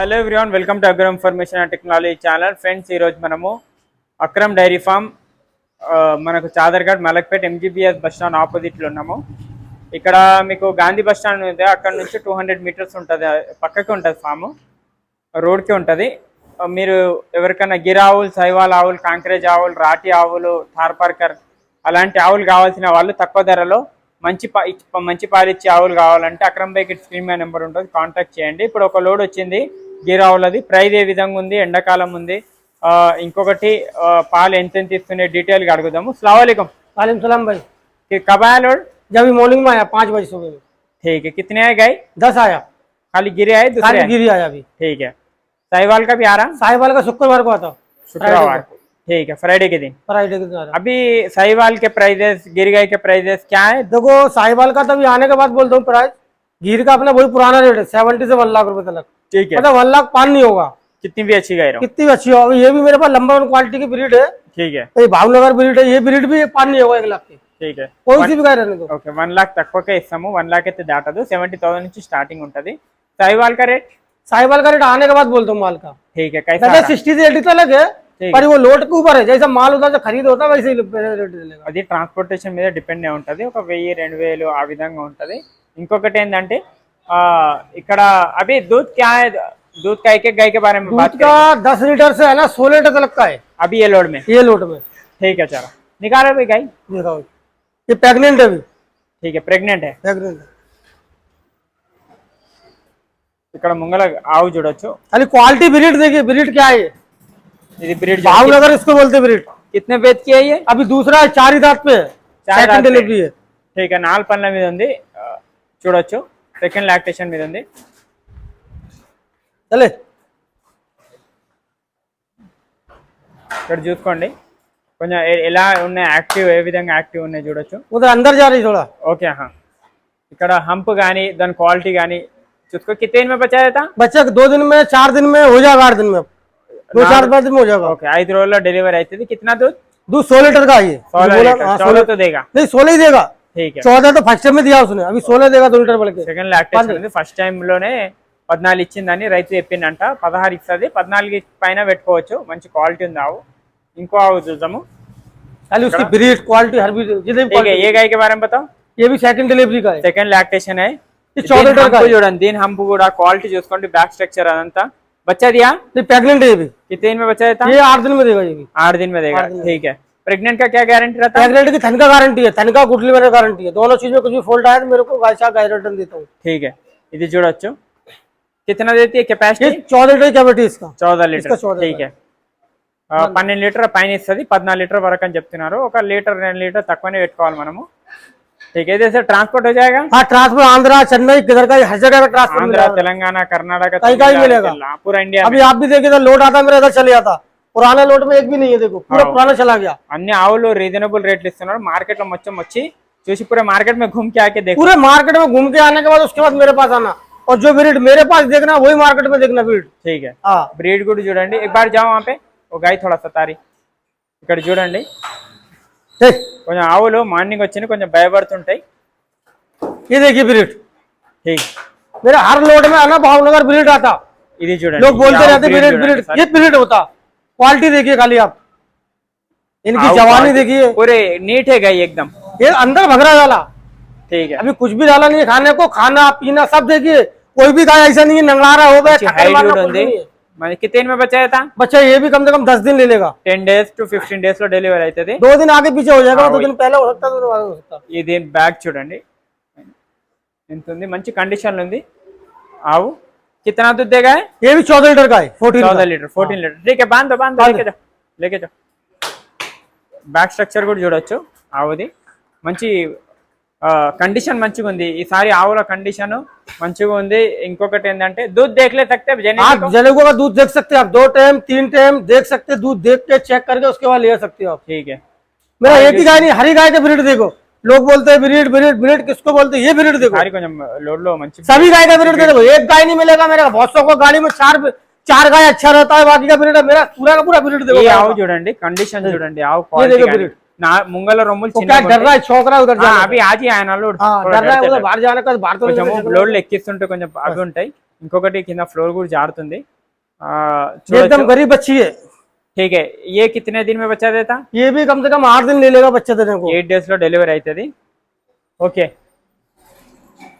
Hello everyone welcome to Agram information and technology channel. Friends ఈరోజు మనము Akram dairy farm మనకు Chaderghat Malakpet MGBS bus stand ఆపోజిట్లో ఉన్నాము. ఇక్కడ మీకు గాంధీ బస్ స్టాండ్ ఉంది. అక్కడ నుంచి టూ హండ్రెడ్ మీటర్స్ ఉంటుంది. పక్కకి ఉంటుంది ఫాము. రోడ్కి ఉంటుంది. మీరు ఎవరికైనా గిర్ ఆవులు సైవాల్ ఆవులు కాంక్రేజ్ ఆవులు రాటి ఆవులు థార్పార్కర్ అలాంటి ఆవులు కావాల్సిన వాళ్ళు తక్కువ ధరలో మంచి పా మంచి పాలిచ్చే ఆవులు కావాలంటే అక్రమ్ బైక్ స్క్రీన్ మీద నెంబర్ ఉంటుంది. కాంటాక్ట్ చేయండి. ఇప్పుడు ఒక లోడ్ వచ్చింది. గిర్ ఆవులది ప్రైస్ ఏ విధంగా ఉంది ఎండాకాలం ఉంది ఆ, ఇంకొకటి ఆ, పాలు ఎంత ఎంత ఇస్తున్నాయి డీటెయిల్గా అడుగుదాము సలాంకం वालेकुम सलाम भाई कब आया लोड जब भी मॉर्निंग में आया पाँच बजे सुबह में ठीक है कितने आए गए दस आया खाली गिरे आए दूसरे खाली आए? गिरी आया अभी ठीक है साहिवाल का भी आ रहा साहिवाल का शुक्रवार को आता शुक्रवार को ठीक है फ्राइडे के दिन फ्राइडे के दिन आ रहा अभी साहिवाल के प्राइजेस गिर गए के प्राइजेस क्या है देखो साहिवाल का तभी आने के बाद बोलता हूँ प्राइस गिर का अपना वही पुराना रेट है सेवेंटी से वन लाख रुपए तक ठीक है मतलब वन लाख पान नहीं होगा कितनी भी अच्छी गाय रहो कितनी भी अच्छी होगी ये भी मेरे पास नंबर वन क्वालिटी की ब्रीड है ठीक है ये भावनगर ब्रीड है ये ब्रीड भी पान नहीं होगा एक लाख की ठीक है कोई सी भी गाय रहने दो ఓకే వన్ లాక్ తక్కువకే ఇస్తాము వన్ లాక్ అయితే దాటదు సెవెంటీ థౌసండ్ నుంచి స్టార్టింగ్ ఉంటుంది సాయివాల్ का रेट साहिवाल का रेट आने के बाद बोलता हूँ माल का ठीक है कैसा आ दादा रहा? सिक्सटी से एटी तक है ठीक पर वो लोट के ऊपर है जैसा माल उधर से खरीद होता है वैसे ही रेट चलेगा అది ట్రాన్స్పోర్టేషన్ మీద డిపెండ్ అయి ఉంటుంది ఒక వెయ్యి రెండు వేలు ఆ విధంగా ఉంటుంది ఇంకొకటి ఏంటంటే ఆ, ఇక్కడ అభి దూద్ క్యా है दूध का एक एक गाय के बारे में बात दूध का दस लीटर से है ना सोलह लीटर तक का है करें अभी ये लोड में ये लोट में ठीक है चलो निकालो भाई गाय देखा हो। ये प्रेग्नेंट है अभी ठीक है प्रेग्नेंट है प्रेग्नेंट है ఇక్కడ ముంగల ఆవు చూడొచ్చు अरे क्वालिटी ब्रीड देखिए ब्रीड क्या है ये? ఇది బ్రీడ్ भावनगर इसको बोलते ब्रीड कितने बेच की है ये अभी दूसरा है चार ही दांत पे है चार दांत सेकंड पे। डिलीवरी है ठीक है నాలుగు పనుల మీద ఉంది ఆ, చూడొచ్చు సెకండ్ లాక్టేషన్ మీద ఉంది ఇక్కడ చూసుకోండి. కొంచెం ఎలా ఉన్నాయి? యాక్టివ్ ఏ విధంగా యాక్టివ్ ఉన్నాయి చూడొచ్చు. అందరు జారీ చూడ. ఓకే ఇక్కడ హంప్ కానీ దాని క్వాలిటీ కానీ చూసుకో. कितने दिन ఐదు రోజుల్లో డెలివరీ అవుతుంది కిतना दूध दूध सौ लीटर का चौदह तो फर्स्ट में दिया उसने अभी सोलह देगा दो लीटर बढ़ के సెకండ్ లాక్టేషన్ ఉంది ఫస్ట్ టైం లోనే పద్నాలుగు ఇచ్చిందని రైతు చెప్పిందంట పదహారు ఇస్తుంది పద్నాలుగు పైన పెట్టుకోవచ్చు మంచి క్వాలిటీ ఉంది ఆవు ఇంకో ఆవు చూద్దాము खाली उसकी ब्रीड क्वालिटी हर भी जितनी भी ठीक है quality- ये गाय के बारे में बताओ ये भी सेकंड डिलीवरी का है సెకండ్ లాక్టేషన్ है ఇది చౌదరి దీని టర్కా. హంపు చూడండి దీని హంపు కూడా క్వాలిటీ చూసుకోండి బ్యాక్ స్ట్రక్చర్ అదంతా बच्चा दिया ये प्रेग्नेंट है ये भी कितने दिन में बच्चा देता ये आठ दिन में देगा ये भी आठ दिन में देगा ठीक है प्रेग्नेंट का क्या गारंटी रहता है प्रेग्नेंट की तनका गारंटी है तनका गुटली में गारंटी है दोनों चीज में कुछ भी फॉल्ट आया तो मेरे को गाय गाय रिटर्न देता हूँ ठीक है ఇది చూడొచ్చు कितना देती है कैपेसिटी ये चौदह लीटर कैविटी इसका చౌదా లీటర్ इसका चौदह ठीक है ఆ, పన్నెండు లీటర్ పైన ఇస్తుంది పద్నాలుగు లీటర్ వరకు అని చెప్తున్నారు ఒక లీటర్ రెండు లీటర్ తక్కువనే పెట్టుకోవాలి మనము ठीक है जैसे ट्रांसपोर्ट हो जाएगा हाँ ट्रांसफर आंध्रा चेन्नई किधर का हर जगह का ट्रांसफर आंध्र तेलंगाना कर्नाटक कहीं कहीं मिलेगा। पूरा इंडिया अभी आप भी देखिए तो लोड आता मेरा इधर चले जाता पुराना लोड में एक भी नहीं है देखो पूरा हाँ। पुराना चला गया అన్ని ఆవులు రీజనబుల్ రేట్లు ఇస్తున్నారు మార్కెట్ లో మొత్తం వచ్చి చూసి पूरे मार्केट में घूम के आके देखो पूरे मार्केट में घूम के आने के बाद उसके बाद मेरे पास आना और जो ब्रीड मेरे पास देखना वही मार्केट में देखना ब्रीड ठीक है हाँ బ్రీడ్ కూడా చూడండి एक बार जाओ वहाँ पे वो गाय थोड़ा सतारी ఇక్కడ చూడండి देख కొంచెం ఆవులు మార్నింగ్ వచ్చి కొంచెం భయపడుతుంటాయి ये देखिए ब्रीड ठीक मेरे हर लोड में आना भावनगर ब्रीड आता ఇది చూడండి लोग बोलते ఈ ఆవు रहते breed ब्रीड చూడండి ब्रीड సార్. ये ब्रीड होता क्वालिटी देखिए खाली आप इनकी आऊ जवानी quality देखिए पूरे नीट है गाय एकदम ये अंदर भगरा डाला ठीक है अभी कुछ भी डाला नहीं है खाने को खाना पीना सब देखिए कोई भी गाय ऐसा नहीं है नंगलारा हो गया ठक्कर హైట్ मारना కూడా कुछ ఉంది नहीं है। మరి కితేన్ में बचा था बच्चा ये भी कम से कम दस दिन ले लेगा ten days to fifteen days లో డెలివరీ అవుతుంది दो दिन आगे पीछे हो जाएगा हाँ, दो वही। दिन पहले हो सकता है दो दिन बाद हो सकता है ఇది బ్యాగ్ చూడండి ఎంత ఉంది మంచి కండిషన్ లో ఉంది ఆవు कितना दूध देगा है? ये भी चौदह लीटर का है फोर्टीन चौदह लीटर फोर्टीन हाँ। लीटर। ठीक है बांधो बांधो। लेके जाओ लेके जाओ। బ్యాక్ స్ట్రక్చర్ కూడా చూడొచ్చు ఆవుది మంచి కండిషన్ మంచిగా ఉంది ఈసారి दूध देख మంచిగా ఉంది ఇంకొకటి ఏంటంటే దూద్ దేఖలే का। दूध देख सकते దేఖ సక్తే ఆప్ దో టైం తీన్ టైం దేఖ సక్తే के चेक करके उसके बाद ले सकते हो आप। ठीक है। मेरा एक ही गाय नहीं हरी गाय के ब्रीड देखो। लोग बोलते हैं ब्रीड ब्रीड ब्रीड किसको बोलते हैं ये ब्रीड देखो సారి కొంచెం లోడ్ లో మంచి सभी गाय का ब्रीड देखो एक गाय नहीं मिलेगा मेरे को बहुत सौ को गाड़ी में चार चार गाय अच्छा रहता है बाकी का ब्रीड है मेरा पूरा का पूरा ब्रीड देखो ఈ गाय ఆవు का। చూడండి కండిషన్ చూడండి ఆవు ये देखो క్వాలిటీ breed। నా ముంగల రొమ్ములు वो क्या చిన్న डर रहा है चौक रहा है उधर जाने అవి ఆజీ ఆయన లోడ్ हाँ डर रहा है उधर बाहर जाने का बाहर तो नहीं కొంచెం जा सकता। లోడ్లు ఎక్కిస్తుంటే కొంచెం అవి ఉంటాయి ఇంకొకటి కింద ఫ్లోర్ కూడా జారుతుంది ఆ, ये एकदम ठीक है ये कितने दिन में बच्चा देता ये भी कम से कम आठ दिन ले लेगा बच्चा देने को ఎయిట్ డేస్ లో డెలివరీ అవుతుంది ఓకే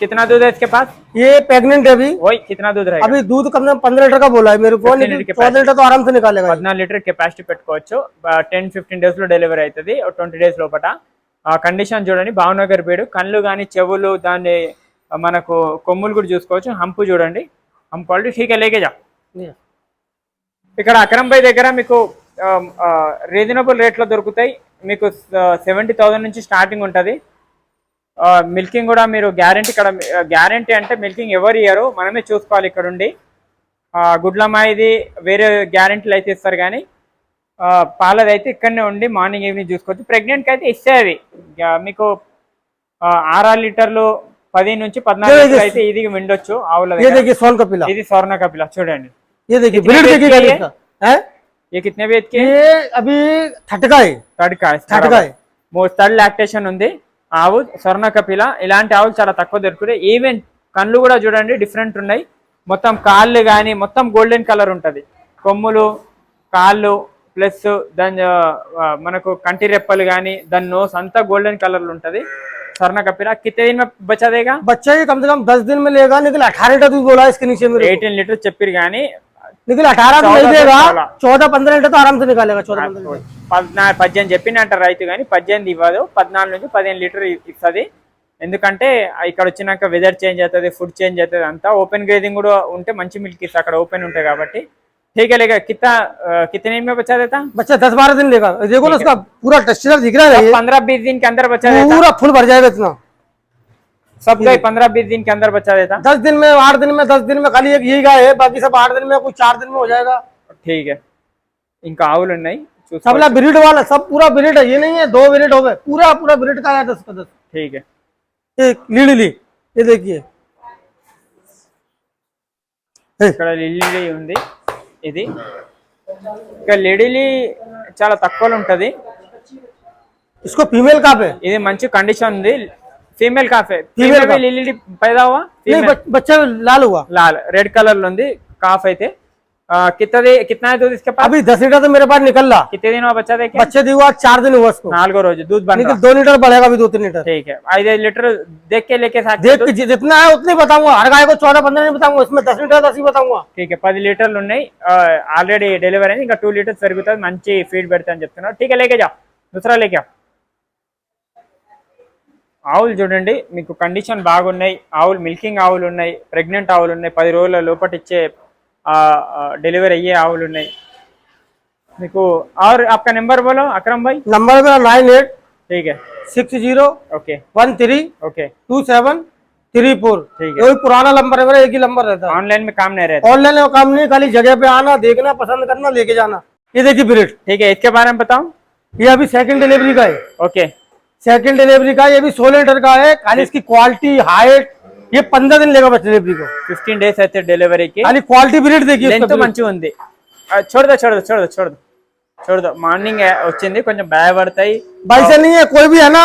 कितना दूध है इसके पास ये प्रेग्नेंट है अभी वही कितना दूध रहेगा अभी दूध कम से कम पंद्रह लीटर का बोला है मेरे को 15 लीटर चौदह लीटर तो आराम से निकालेगा ये। పద్నాలుగు లీటర్ కెపాసిటీ పెట్టుకోవచ్చు టెన్ ఫిఫ్టీన్ డేస్ లో డెలివరీ అవుతుంది ట్వంటీ డేస్ లోపల ఆ కండిషన్ చూడండి భావనగర్ బీడు కళ్ళు కానీ చెవులు దాన్ని ఆ, మనకు కొమ్ములు కూడా చూసుకోవచ్చు హంపు చూడండి హంప్ క్వాలిటీ ఠీక్ లేకేజా ये। ఇక్కడ అకరంపై దగ్గర మీకు రీజనబుల్ రేట్లో దొరుకుతాయి. మీకు సెవెంటీ థౌజండ్ నుంచి స్టార్టింగ్ ఉంటుంది. మిల్కింగ్ కూడా మీరు గ్యారంటీ ఇక్కడ గ్యారంటీ అంటే మిల్కింగ్ ఎవరు ఇయ్యరు మనమే చూసుకోవాలి ఇక్కడుండి. గుడ్లమ్మాయిది వేరే గ్యారంటీలు అయితే ఇస్తారు కానీ పాలది అయితే ఇక్కడనే ఉండి మార్నింగ్ ఈవినింగ్ చూసుకోవచ్చు. ప్రెగ్నెంట్కి అయితే ఇస్తాయి మీకు ఆర లీటర్లు పది నుంచి పద్నాలుగు అయితే ఇది విండొచ్చు ఆవుల ఇది స్వర్ణ కపిల చూడండి. ये देखिए कितने ब्रीड वेट देखिए की है खाली ये? इसका है ये कितने वेट के ये अभी थटका है థర్డ్ కాయ थटका है థర్డ్ లాక్టేషన్ ఉంది ఆవు స్వర్ణ కపిల ఇలాంటి ఆవులు చాలా తక్కువ దొరుకుతాయి ఈవెన్ కళ్ళు కూడా చూడండి డిఫరెంట్ ఉన్నాయి మొత్తం కాళ్ళు కానీ మొత్తం గోల్డెన్ కలర్ ఉంటుంది కొమ్ములు కాళ్ళు ప్లస్ దాని ఆ, మనకు కంటి రెప్పలు కానీ దాని నోస్ అంతా గోల్డెన్ కలర్ ఉంటుంది స్వర్ణ కపిల కితే దిన్ మే బచ్చా దేగా बच्चा ये कम से कम दस दिन में लेगा निकल अठारह लीटर दूध बोला है इसके नीचे मेरे को। ఎయిటీన్ లీటర్ చెప్పారు కానీ निकल अठारह तो नहीं 14 देगा सोलह। चौदह पंद्रह लीटर तो आराम से निकालेगा चौदह पंद्रह लीटर పద్నా పద్దెనిమిది చెప్పిందంట రైతు కానీ పద్దెనిమిది ఇవ్వదు పద్నాలుగు నుంచి పదిహేను లీటర్ ఇస్తుంది ఎందుకంటే ఇక్కడ వచ్చినాక వెదర్ చేంజ్ అవుతుంది ఫుడ్ చేంజ్ అవుతుంది అంతా ఓపెన్ గ్రేజింగ్ కూడా ఉంటే మంచి మిల్క్ ఇస్తుంది అక్కడ ఓపెన్ ఉంటాయి కాబట్టి ठीक है लेगा कितना अ, कितने दिन में बचा देता बच्चा दस बारह दिन लेगा देखो ना उसका पूरा टेक्सचर दिख रहा है ये। पंद्रह बीस दिन के अंदर बचा देता पूरा फुल भर जाएगा इतना सब गए पंद्रह बीस दिन के अंदर बचा देता दस दिन में आठ दिन में दस दिन में खाली एक यही गाय है बाकी सब आठ दिन में कुछ चार दिन में हो जाएगा ठीक है ఇంకా ఆవులు ఉన్నాయి सब చూసుకోవచ్చు ला ब्रीड वाला सब पूरा ब्रीड है ये नहीं है दो ब्रीड हो गए पूरा पूरा ब्रीड का है दस का दस ठीक है ये लीड ली ये देखिए हे, ఇక్కడ లిల్లీ ఉంది ఇది ఇక్కడ లిడిలీ చాలా తక్కువలో ఉంటది इसको फीमेल का पे ఇది మంచి కండిషన్ ఉంది Female calf Female female calf. Lily पैदा हुआ नहीं Female. बच- बच्चा लाल हुआ लाल रेड कलर లో ఉంది కాఫ్ అయితే ఆ, कितना दे कितना है दूध इसके पास अभी दस लीटर तो मेरे पास निकल रहा कितने दिन में बच्चा देखे बच्चे दी हुआ चार दिन हुआ उसको నాలుగో రోజు दूध बन निकल रहा दो लीटर बढ़ेगा अभी दो तीन लीटर ठीक है ఐదు లీటర్ देख के लेके साथ देख के जि- जितना है उतनी बताऊंगा हर गाय को चौदह पंद्रह नहीं बताऊंगा इसमें दस लीटर दस ही बताऊंगा ठीक है పది లీటర్లు ఉన్నాయి ఆల్రెడీ డెలివరీ అయింది ఇంకా టూ లీటర్స్ పెరుగుతుంది మంచి ఫీడ్ పెడతా అని చెప్తున్నారు ఠీక్ లేకే జా దూసరా లేకే ఆవులు చూడండి మీకు కండిషన్ బాగున్నాయి ఆవులు మిల్కింగ్ ఆవులు ఉన్నాయి ప్రెగ్నెంట్ ఆవులు ఉన్నాయి పది రోజుల లోపల ఇచ్చే డెలివరీ అయ్యే ఆవులు ఉన్నాయి మీకు और आपका नंबर बोलो अकरम भाई नंबर मेरा नाइन एट ठीक है six zero okay one three okay two seven three four ठीक है वही पुराना नंबर है मेरा एक ही नंबर रहता है ऑनलाइन में काम नहीं रहता ऑनलाइन में काम नहीं खाली जगह पे आना देखना पसंद करना लेके जाना ये देखिए ब्रिड ठीक है इसके बारे में बताओ ये अभी सेकंड डिलीवरी का है ओके सेकंड डिलीवरी का ये भी सोलह लीटर का है खाली इसकी क्वालिटी हाइट ये पंद्रह दिन लेगा बच्चे डिलीवरी को ఫిఫ్టీన్ డేస్ అయితే డెలివరీకి खाली क्वालिटी ब्रिड देखिए లెంత్ उसका breed। మంచిగా ఉంది ఆ, చూడదు చూడదు చూడదు చూడదు చూడదు మార్నింగ్ వచ్చింది కొంచెం భయపడతాయి भाई से नहीं है कोई भी है ना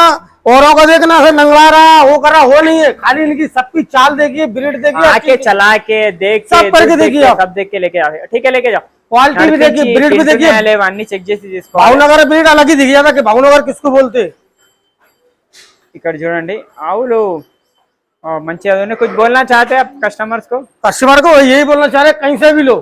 औरों को देखना से नंगला रहा वो कर रहा वो नहीं है खाली इनकी सबकी चाल देखिए ब्रिड देखिए आके चला के देख के सब करके दूध देख देखिए के, आप। सब देख के लेके जाओ ठीक है लेके जाओ क्वालिटी भी देखिए ब्रिड भी देखिए లేవు అన్ని చెక్ చేసి తీసుకోవాలి भावनगर ब्रिड अलग ही दिख जाता कि भावनगर किसको बोलते हैं ఇక్కడ చూడండి ఆవులు ఆ, మంచిగా ఉన్నాయి कुछ बोलना चाहते हैं आप कस्टमर्स को कस्टमर को यही बोलना चाह रहे हैं, कहीं से भी लो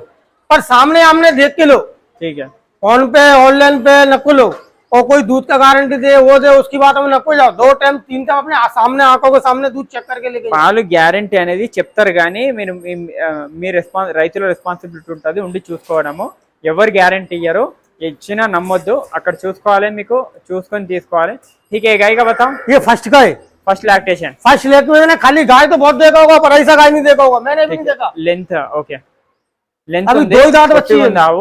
पर सामने आमने देख के लो ठीक है फोन पे ऑनलाइन पे नको लो और कोई दूध का गारंटी दे वो दे उसकी बात में नको जाओ दो टाइम तीन टाइम अपने आ- सामने आंखों के सामने दूध चेक करके लेके जाओ పాలు గ్యారంటీ అనేది చెప్తారు కానీ మీరు మీ- ఆ, మీ రెస్పాన్స్ రైతుల రెస్పాన్సిబిలిటీ ఉంటుంది ఉండి చూసుకోవడము ఎవరు గ్యారంటీ ఇయ్యరు ఇచ్చినా నమ్మొద్దు అక్కడ చూసుకోవాలి మీకు చూసుకొని తీసుకోవాలి ठीक है गाय का बताओ ये फर्स्ट का है फर्स्ट लैक्टेशन फर्स्ट लेक में मैंने खाली गाय तो बहुत देखा होगा पर ऐसा गाय नहीं देखा होगा मैंने भी नहीं देखा लेंथ ओके लेंथ अभी दो ही दांत बच्ची है। आओ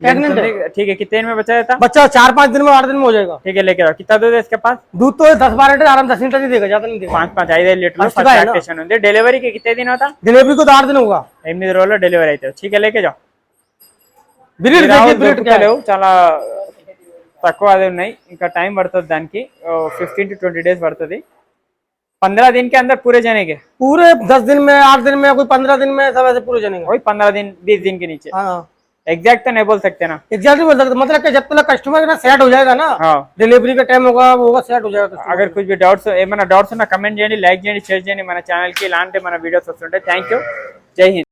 Pregnant है। ठीक है कितने दिन में बचा देता बच्चा चार पाँच दिन में आठ दिन में हो जाएगा ठीक है लेके आओ कितना दूध है इसके पास दूध तो दस बारह लीटर आराम दस लीटर ही देगा ज्यादा नहीं देगा పాంచ్ పాంచ్ ఐదు ఐదు లీటర్లు First ఫస్ట్ గా है ना? లాక్టేషన్ ఉంది డెలివరీకి కితే దిన అవుతా डिलीवरी को तो आठ दिन होगा ఎనిమిది రోజుల్లో డెలివరీ అవుతుంది ठीक है लेके जाओ బ్రీడ్ దొరుకుతలేవు చాలా తక్కువ అది पड़ता ఇంకా టైం పడుతుంది దానికి. ఫిఫ్టీన్ టు पंद्रह दिन के अंदर पूरे जानेंगे पूरे दस दिन में आठ दिन में कोई पंद्रह दिन में सब ऐसे पूरे जानेंगे वही पंद्रह दिन बीस दिन के नीचे एग्जैक्ट तो नहीं बोल सकते ना एग्जैक्ट बोल सकते मतलब कि जब तक कस्टमर ना सेट हो जाएगा ना डिलीवरी का टाइम होगा वो होगा सेट हो जाएगा अगर कुछ भी डाउट्स मैं डाउट्स ना कमेंट लाइक లైక్ చేయండి షేర్ చేయండి మన ఛానల్ కి. ఇలాంటి మన వీడియోస్ వస్తుంటాయి. థ్యాంక్ యూ జై హింద్